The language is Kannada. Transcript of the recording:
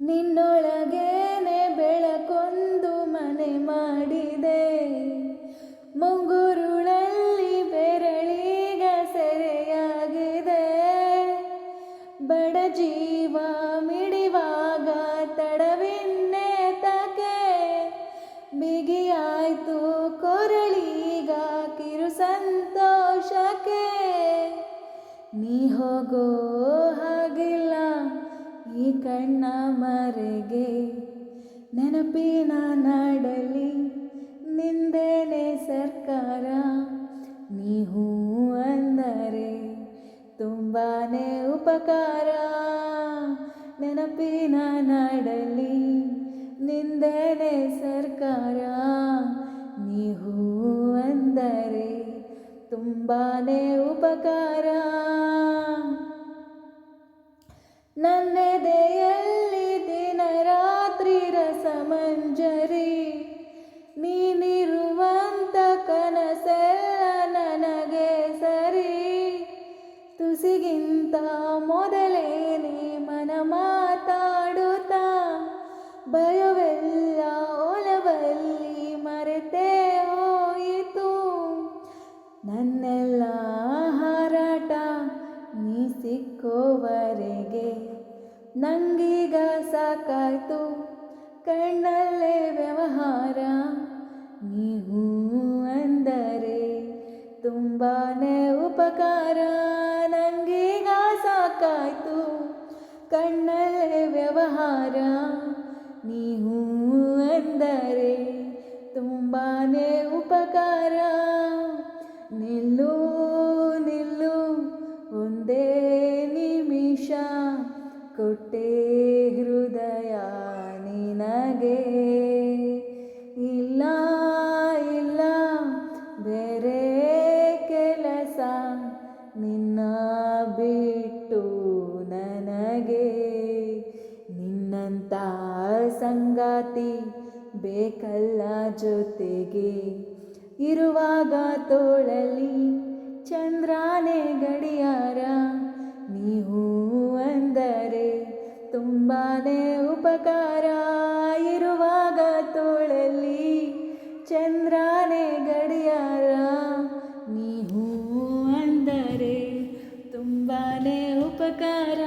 ನಿನ್ನೊಳಗೇನೆ ಬೆಳಕೊಂದು ಮನೆ ಮಾಡಿದೆ. ಮುಂಗುರುಳಲ್ಲಿ ಬೆರಳೀಗ ಸೆರೆಯಾಗಿದೆ. ಬಡ ಜೀವ ಮಿಡಿವಾಗ ತಡವಿನ್ನೇತಕ್ಕೆ ಬಿಗಿಯಾಯ್ತು ಕೊರಳೀಗ ಕಿರು ಸಂತೋಷಕ್ಕೆ ನೀ ಹೋಗೋ ಕಣ್ಣ ಮರೆಗೆ ನೆನಪಿನ ನಾಡಲಿ, ನಿಂದೇನೆ ಸರ್ಕಾರ ನೀವು ಅಂದರೆ ತುಂಬಾನೇ ಉಪಕಾರ. ನೆನಪಿನ ನಾಡಲಿ, ನಿಂದೇನೆ ಸರ್ಕಾರ ನೀವು ಅಂದರೆ ತುಂಬಾನೇ ಉಪಕಾರ. ನನ್ನೆದೆಯಲ್ಲಿ ದಿನ ರಾತ್ರಿ ರಸಮಂಜರಿ ನೀನಿರುವಂತ ಕನಸೆಲ್ಲ ನನಗೆ ಸರಿ. ತುಸಿಗಿಂತ ಮೊದಲೇನೆ ಮನ ಮಾತಾಡುತ್ತಾ ಭಯವೆಲ್ಲ ಸಿಕ್ಕೋವರೆಗೆ. ನಂಗೀಗ ಸಾಕಾಯ್ತು ಕಣ್ಣಲ್ಲೇ ವ್ಯವಹಾರ. ನೀ ಹೂ ಅಂದರೆ ತುಂಬಾ ಉಪಕಾರ. ನಂಗೀಗ ಸಾಕಾಯ್ತು ಕಣ್ಣಲ್ಲೇ ವ್ಯವಹಾರ. ನೀ ಹೂ ಅಂದರೆ ತುಂಬಾ ಉಪಕಾರ. ನಿಲ್ಲು ಕೊಟ್ಟೆ ಹೃದಯ ನಿನಗೆ. ಇಲ್ಲ ಇಲ್ಲ, ಬೇರೆ ಕೆಲಸ ನಿನ್ನ ಬಿಟ್ಟು ನನಗೆ. ನಿನ್ನಂತ ಸಂಗಾತಿ ಬೇಕಲ್ಲ ಜೊತೆಗೆ. ಇರುವಾಗ ತೋಳಲಿ ಚಂದ್ರಾನೆ ಗಡಿಯಾರ ತುಂಬಾನೇ ಉಪಕಾರ ಇರುವಾಗ ತೋಳಲ್ಲಿ ಚಂದ್ರಾನೇ ಗಡಿಯಾರ. ನೀವು ಅಂದರೆ ತುಂಬಾನೇ ಉಪಕಾರ.